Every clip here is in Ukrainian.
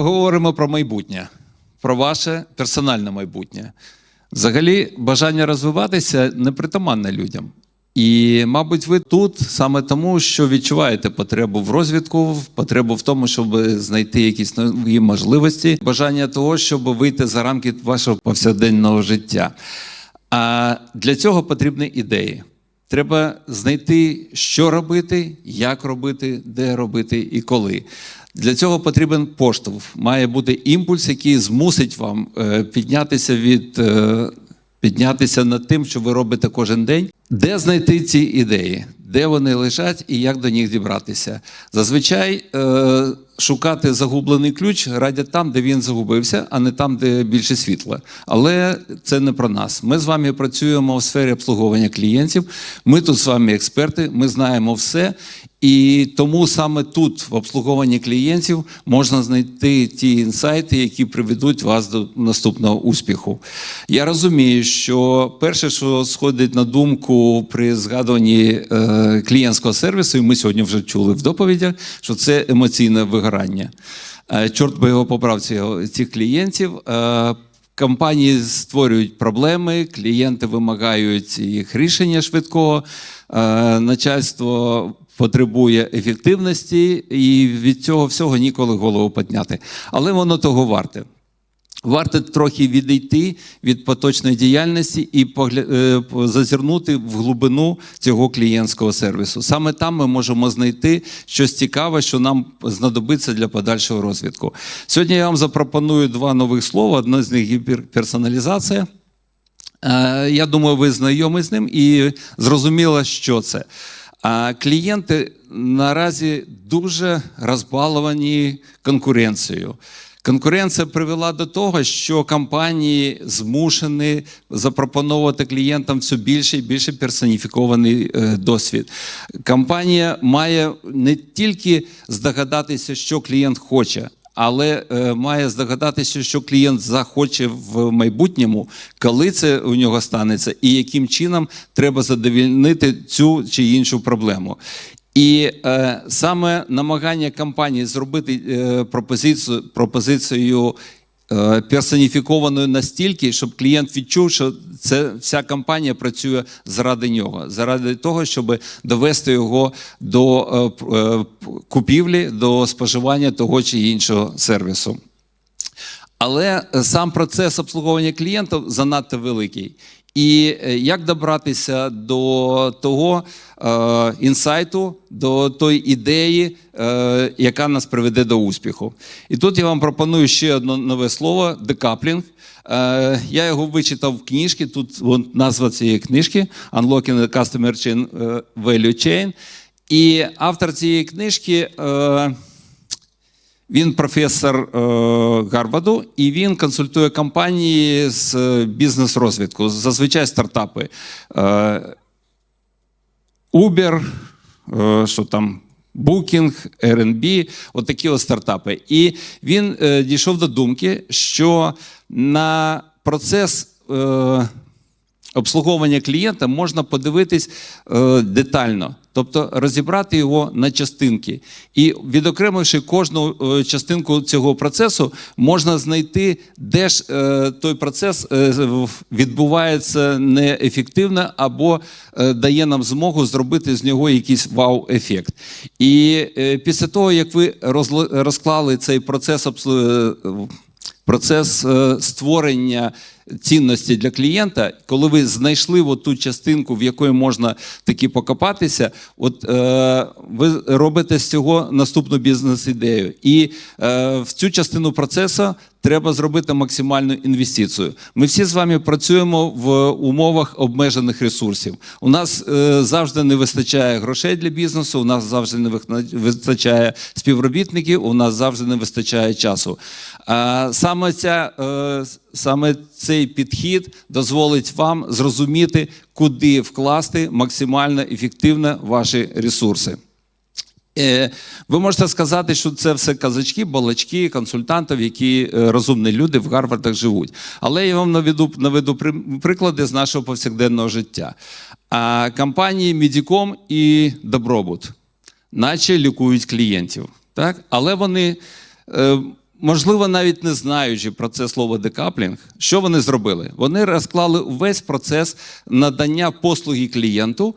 Поговоримо про майбутнє, про ваше персональне майбутнє. Взагалі, бажання розвиватися непритаманне людям. І, мабуть, ви тут саме тому, що відчуваєте потребу в розвитку, потребу в тому, щоб знайти якісь нові можливості, бажання того, щоб вийти за рамки вашого повсякденного життя. А для цього потрібні ідеї. Треба знайти, що робити, як робити, де робити і коли. Для цього потрібен поштовх. Має бути імпульс, який змусить вам е, піднятися від е, піднятися над тим, що ви робите кожен день. Де знайти ці ідеї? Де вони лежать і як до них дібратися? Зазвичай е, шукати загублений ключ радять там, де він загубився, а не там, де більше світла. Але це не про нас. Ми з вами працюємо в сфері обслуговування клієнтів. Ми тут з вами експерти, ми знаємо все. І тому саме тут, в обслуговуванні клієнтів, можна знайти ті інсайти, які приведуть вас до наступного успіху. Я розумію, що перше, що сходить на думку при згадуванні е, клієнтського сервісу, і ми сьогодні вже чули в доповідях, що це емоційне вигорання. Е, чорт би його цього- цих клієнтів. Е, Компанії створюють проблеми, клієнти вимагають їх рішення швидкого, начальство потребує ефективності, і від цього всього ніколи голову підняти. Але воно того варте. Варто трохи відійти від поточної діяльності і е, зазирнути в глибину цього клієнтського сервісу. Саме там ми можемо знайти щось цікаве, що нам знадобиться для подальшого розвитку. Сьогодні я вам запропоную два нових слова. Одне з них гіперперсоналізація. Е, Я думаю, ви знайомі з ним і зрозуміло, що це. А клієнти наразі дуже розбаловані конкуренцією. Конкуренція привела до того, що компанії змушені запропонувати клієнтам все більше і більше персоніфікований е, досвід. Компанія має не тільки здогадатися, що клієнт хоче, але е, має здогадатися, що клієнт захоче в майбутньому, коли це у нього станеться, і яким чином треба задовільнити цю чи іншу проблему. І е, саме намагання компанії зробити е, пропозицію, пропозицію персоніфікованою настільки, щоб клієнт відчув, що це вся компанія працює заради нього, заради того, щоб довести його до е, е, купівлі, до споживання того чи іншого сервісу. Але е, сам процес обслуговування клієнтів занадто великий. І е, як добратися до того е, інсайту, до тої ідеї, е, яка нас приведе до успіху? І тут я вам пропоную ще одне нове слово декаплінг. Е, я його вичитав в книжці. Тут от, назва цієї книжки Unlocking the Customer Chain е, Value Chain. І автор цієї книжки. Е, він професор е, Гарварду, і він консультує компанії з е, бізнес-розвитку, зазвичай стартапи. Е, Uber, що там. Booking, Airbnb, от такі от стартапи. І він дійшов до думки, що на процес обслуговування клієнта можна подивитись детально, тобто розібрати його на частинки. І відокремивши кожну е, частинку цього процесу, можна знайти, де ж е, той процес е, відбувається неефективно або дає нам змогу зробити з нього якийсь вау-ефект. І після того, як ви розклали цей процес обслу- е, процес е, створення цінності для клієнта, коли ви знайшли ту частинку, в якої можна таки покопатися, от е, ви робите з цього наступну бізнес-ідею. І е, в цю частину процесу треба зробити максимальну інвестицію. Ми всі з вами працюємо в умовах обмежених ресурсів. У нас е, завжди не вистачає грошей для бізнесу, у нас завжди не вистачає співробітників, у нас завжди не вистачає часу. А саме, ця, е, саме цей підхід дозволить вам зрозуміти, куди вкласти максимально ефективно ваші ресурси. Е, Ви можете сказати, що це все казачки, балачки, консультантів, які е, розумні люди в Гарвардах живуть. Але я вам наведу, наведу приклади з нашого повсякденного життя. А компанії Медіком і Добробут, наче лікують клієнтів. Так? Але вони е, можливо, навіть не знаючи про це слово декаплінг, що вони зробили? Вони розклали весь процес надання послуги клієнту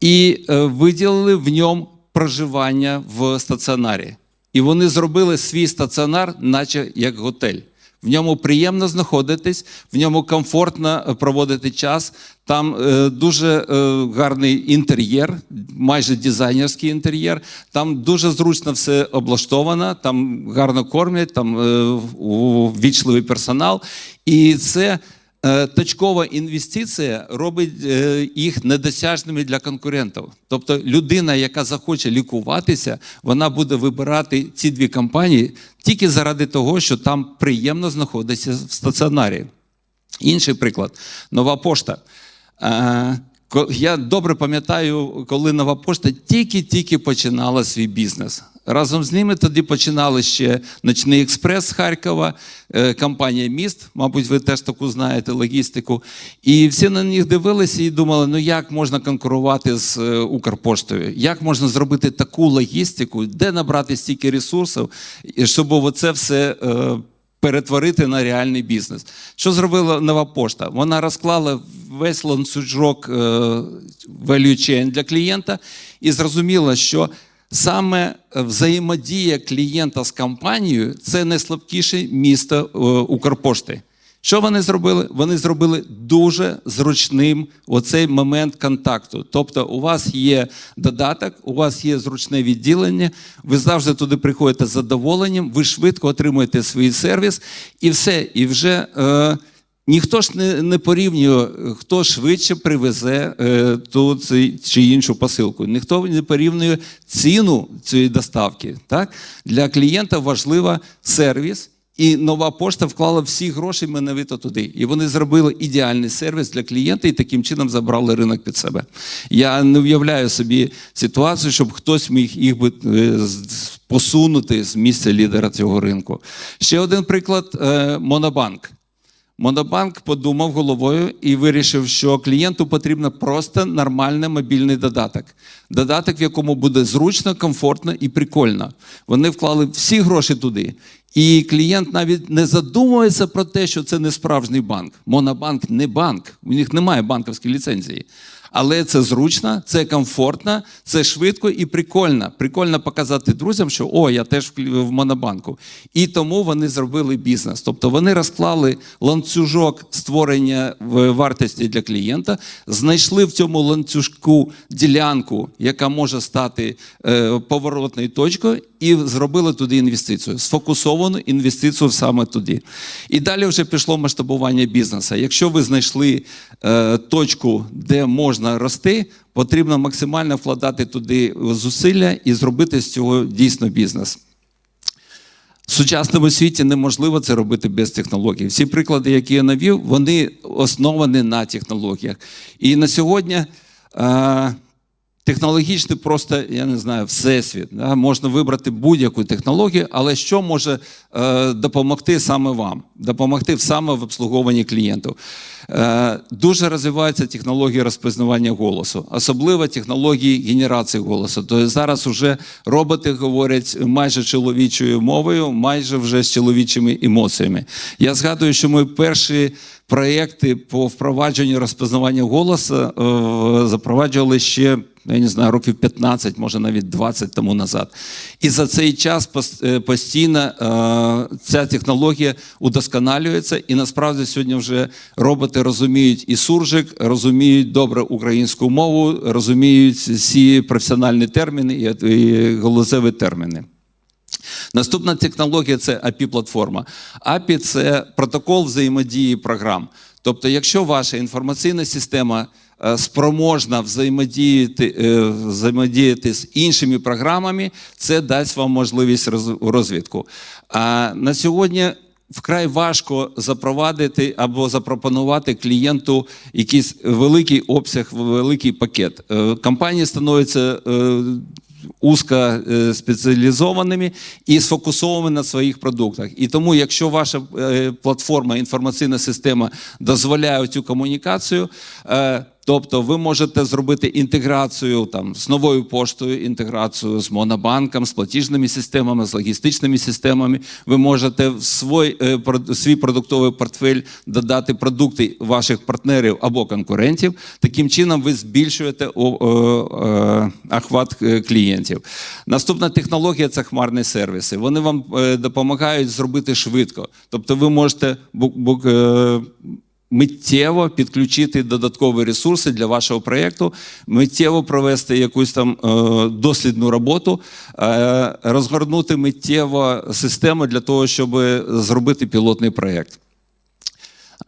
і виділили в ньому проживання в стаціонарі. І вони зробили свій стаціонар, наче як готель. В ньому приємно знаходитись, в ньому комфортно е, проводити час. Там е, дуже е, гарний інтер'єр, майже дизайнерський інтер'єр. Там дуже зручно все облаштовано, там гарно кормлять, там е, ввічливий персонал. І це Точкова інвестиція робить е, їх недосяжними для конкурентів. Тобто людина, яка захоче лікуватися, вона буде вибирати ці дві компанії тільки заради того, що там приємно знаходиться в стаціонарі. Інший приклад нова пошта. Е, Я добре пам'ятаю, коли нова пошта тільки-тільки починала свій бізнес. Разом з ними тоді починали ще Ночний експрес Харкова, е, компанія Міст, мабуть, ви теж таку знаєте логістику. І всі на них дивилися і думали, ну як можна конкурувати з е, Укрпоштою? Як можна зробити таку логістику, де набрати стільки ресурсів, щоб оце все. е, перетворити на реальний бізнес. Що зробила нова пошта? Вона розклала весь ланцюжок value chain для клієнта і зрозуміла, що саме взаємодія клієнта з компанією це найслабкіше місто е, Укрпошти. Що вони зробили? Вони зробили дуже зручним оцей момент контакту. Тобто, у вас є додаток, у вас є зручне відділення, ви завжди туди приходите з задоволенням, ви швидко отримуєте свій сервіс, і все. І вже е, ніхто ж не, не порівнює, хто швидше привезе е, ту чи іншу посилку. Ніхто не порівнює ціну цієї доставки. Так? Для клієнта важлива сервіс. І нова пошта вклала всі гроші менавито туди. І вони зробили ідеальний сервіс для клієнта і таким чином забрали ринок під себе. Я не уявляю собі ситуацію, щоб хтось міг їх би е, посунути з місця лідера цього ринку. Ще один приклад е, Монобанк. Монобанк подумав головою і вирішив, що клієнту потрібен просто нормальний мобільний додаток. Додаток, в якому буде зручно, комфортно і прикольно. Вони вклали всі гроші туди. І клієнт навіть не задумується про те, що це не справжній банк. Монобанк не банк, у них немає банківської ліцензії. Але це зручно, це комфортно, це швидко і прикольно. Прикольно показати друзям, що о, я теж в монобанку. І тому вони зробили бізнес. Тобто вони розклали ланцюжок створення вартості для клієнта, знайшли в цьому ланцюжку ділянку, яка може стати е, поворотною точкою, і зробили туди інвестицію, сфокусовану інвестицію саме туди. І далі вже пішло масштабування бізнесу. Якщо ви знайшли е, точку, де можна рости, потрібно максимально вкладати туди зусилля і зробити з цього дійсно бізнес. В сучасному світі неможливо це робити без технологій. Всі приклади, які я навів, вони основані на технологіях. І на сьогодні е, технологічний просто, я не знаю, всесвіт. Да? Можна вибрати будь-яку технологію, але що може е, допомогти саме вам? Допомогти саме в обслуговуванні клієнтів. Е, дуже розвиваються технології розпізнавання голосу, особливо технології генерації голосу. Тобто зараз вже роботи говорять майже чоловічою мовою, майже вже з чоловічими емоціями. Я згадую, що мої перші проекти по впровадженню розпізнавання голосу е, запроваджували ще. Я не знаю, років 15, може навіть 20 тому назад. І за цей час е, постійно е, ця технологія удосконалюється, і насправді сьогодні вже роботи розуміють і суржик, розуміють добре українську мову, розуміють всі професіональні терміни і, і голосові терміни. Наступна технологія це API-платформа. API – це протокол взаємодії програм. Тобто, якщо ваша інформаційна система спроможна взаємодіяти, е, взаємодіяти з іншими програмами, це дасть вам можливість роз- розвитку. А на сьогодні вкрай важко запровадити або запропонувати клієнту якийсь великий обсяг, великий пакет. Е, Компанії становляться е, узко е, спеціалізованими і сфокусованими на своїх продуктах. І тому, якщо ваша е, платформа, інформаційна система дозволяє цю комунікацію, е, Тобто ви можете зробити інтеграцію там, з новою поштою, інтеграцію з монобанком, з платіжними системами, з логістичними системами. Ви можете в свій, е, свій продуктовий портфель додати продукти ваших партнерів або конкурентів. Таким чином ви збільшуєте е, охват е, клієнтів. Наступна технологія це хмарні сервіси. Вони вам допомагають зробити швидко. Тобто ви можете миттєво підключити додаткові ресурси для вашого проєкту, миттєво провести якусь там е, дослідну роботу, е, розгорнути миттєво систему для того, щоб зробити пілотний проєкт.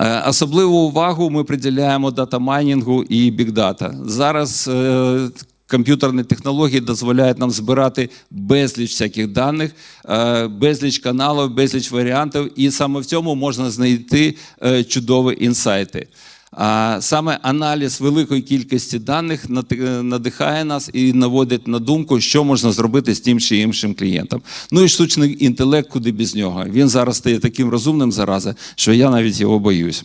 Е, Особливу увагу ми приділяємо дата-майнінгу і бікдата. Зараз комп'ютерні технології дозволяють нам збирати безліч всяких даних, е, безліч каналів, безліч варіантів, і саме в цьому можна знайти е, чудові інсайти. А саме аналіз великої кількості даних надихає нас і наводить на думку, що можна зробити з тим чи іншим клієнтом. Ну і штучний інтелект, куди без нього. Він зараз стає таким розумним зараза, що я навіть його боюсь.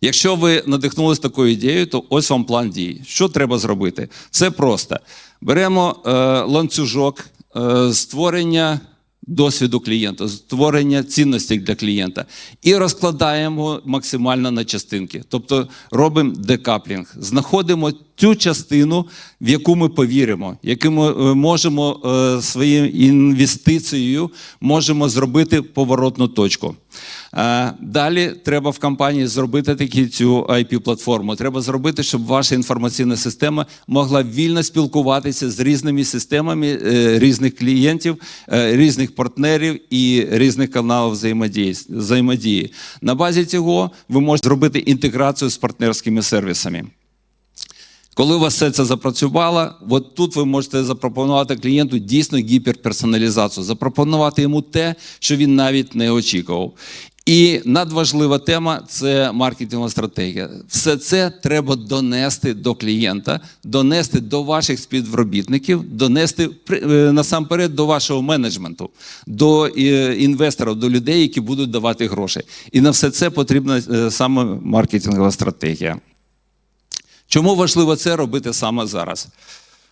Якщо ви надихнулися такою ідеєю, то ось вам план дій. Що треба зробити? Це просто. Беремо е, ланцюжок е, створення досвіду клієнта, створення цінностей для клієнта і розкладаємо максимально на частинки. Тобто робимо декаплінг, знаходимо ту частину, в яку ми повіримо, яку ми е, можемо е, своєю інвестицією можемо зробити поворотну точку. Е, Далі треба в компанії зробити такі цю IP-платформу. Треба зробити, щоб ваша інформаційна система могла вільно спілкуватися з різними системами різних клієнтів, різних партнерів і різних каналів взаємодії. На базі цього ви можете зробити інтеграцію з партнерськими сервісами. Коли у вас все це запрацювало, от тут ви можете запропонувати клієнту дійсно гіперперсоналізацію, запропонувати йому те, що він навіть не очікував. І надважлива тема це маркетингова стратегія. Все це треба донести до клієнта, донести до ваших співробітників, донести е, насамперед до вашого менеджменту, до е, інвесторів, до людей, які будуть давати гроші. І на все це потрібна е, саме маркетингова стратегія. Чому важливо це робити саме зараз?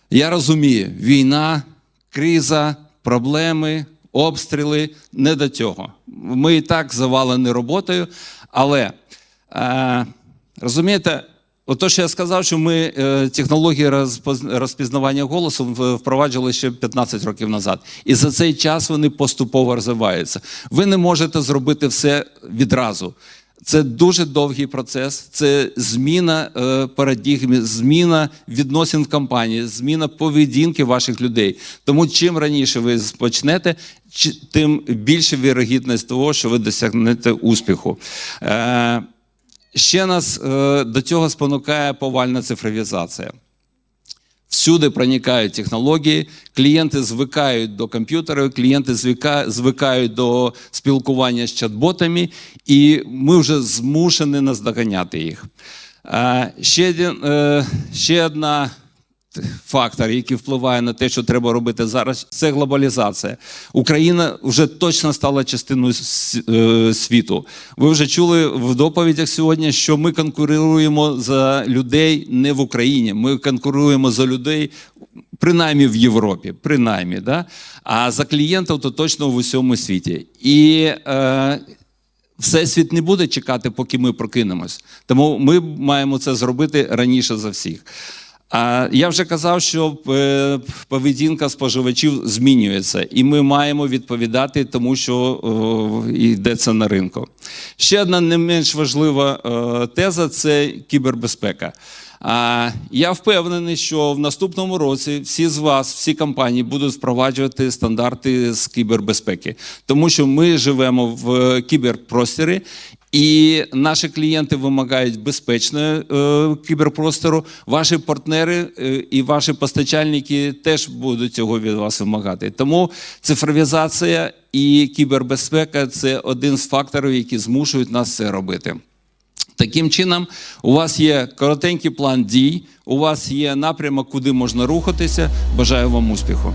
Я розумію, війна, криза, проблеми, обстріли не до цього. Ми і так завалені роботою, але е, розумієте, ото що я сказав, що ми е, технології розпізнавання голосу впроваджували ще 15 років назад. І за цей час вони поступово розвиваються. Ви не можете зробити все відразу. Це дуже довгий процес, це зміна е, парадігми, зміна відносин в компанії, зміна поведінки ваших людей. Тому чим раніше ви почнете, тим більше вірогідність того, що ви досягнете успіху. Е, ще нас е, до цього спонукає повальна цифровізація. Всюди проникають технології, клієнти звикають до комп'ютерів, клієнти звикають до спілкування з чат-ботами, і ми вже змушені наздоганяти їх. Ще один, е, ще одна фактор, який впливає на те, що треба робити зараз, це глобалізація. Україна вже точно стала частиною е, світу. Ви вже чули в доповідях сьогодні, що ми конкуруємо за людей не в Україні. Ми конкуруємо за людей. Принаймні в Європі, принаймні, да? а за клієнтів то точно в усьому світі. І е, Всесвіт не буде чекати, поки ми прокинемось. Тому ми маємо це зробити раніше за всіх. Я вже казав, що е, поведінка споживачів змінюється, і ми маємо відповідати тому, що йдеться на ринку. Ще одна не менш важлива е, теза це кібербезпека. Я впевнений, що в наступному році всі з вас, всі компанії будуть впроваджувати стандарти з кібербезпеки, тому що ми живемо в кіберпросторі. І наші клієнти вимагають безпечного е, кіберпростору. Ваші партнери е, і ваші постачальники теж будуть цього від вас вимагати. Тому цифровізація і кібербезпека це один з факторів, які змушують нас це робити. Таким чином, у вас є коротенький план дій, у вас є напрямок, куди можна рухатися. Бажаю вам успіху.